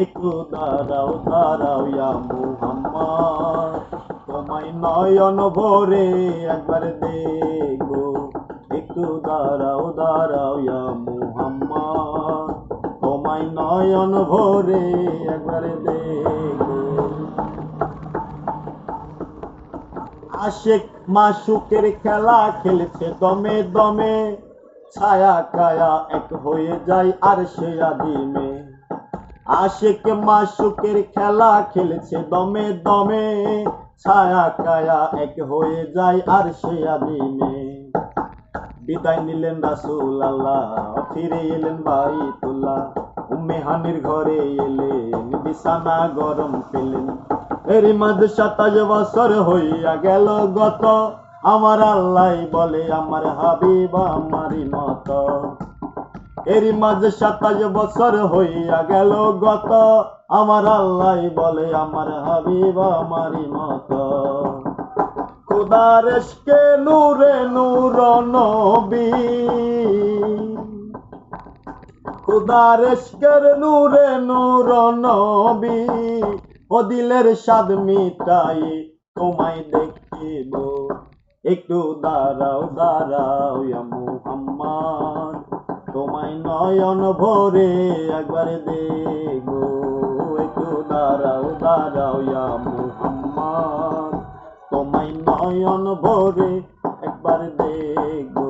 একটু দাঁড়াও দাঁড়াও ইয়া মুহাম্মদ। তোমায় নয়ন ভরে একবার দেখব। একটু দাঁড়াও দাঁড়াও ইয়া মুহাম্মদ। তোমায় নয়ন ভরে একবার দেখব। আশেক মাসুকের খেলা খেলেছে দমে দমে। ছায়া কায়া এক হয়ে যায় আর সে আদিমে। আশেক মাসুকের খেলা খেলছে দমে দমে। ছায়া কায়া এক হয়ে যায় আর সে আদিমে। বিদায় নিলেন রাসুল আল্লাহ ফিরে এলেন বাইতুল্লাহ। উম্মে হানির ঘরে এলেন, বিছানা গরম পেলেন। এরই মাঝে সাতাশ বছর হইয়া গেল গত। আমার আল্লাহ বলে, আমার হাবিব আমারই মত। এরই মাঝে সাতাশ বছর হইয়া গেল গত। আমার আল্লাহ বলে, আমার হাবিব আমারই মত। খুদার এসকে নূরে নূর নবী। খুদার এসকের নূরে নূর নবী। ও দিলের স্বাদ মিটাই তোমায় দেখিব। একটু দাঁড়াও দাঁড়াও তাই নয়ন ভরে একবার দেখো একটু দাঁড়াও দাঁড়াও ইয়া তোমায় নয়ন ভরে একবার দেখো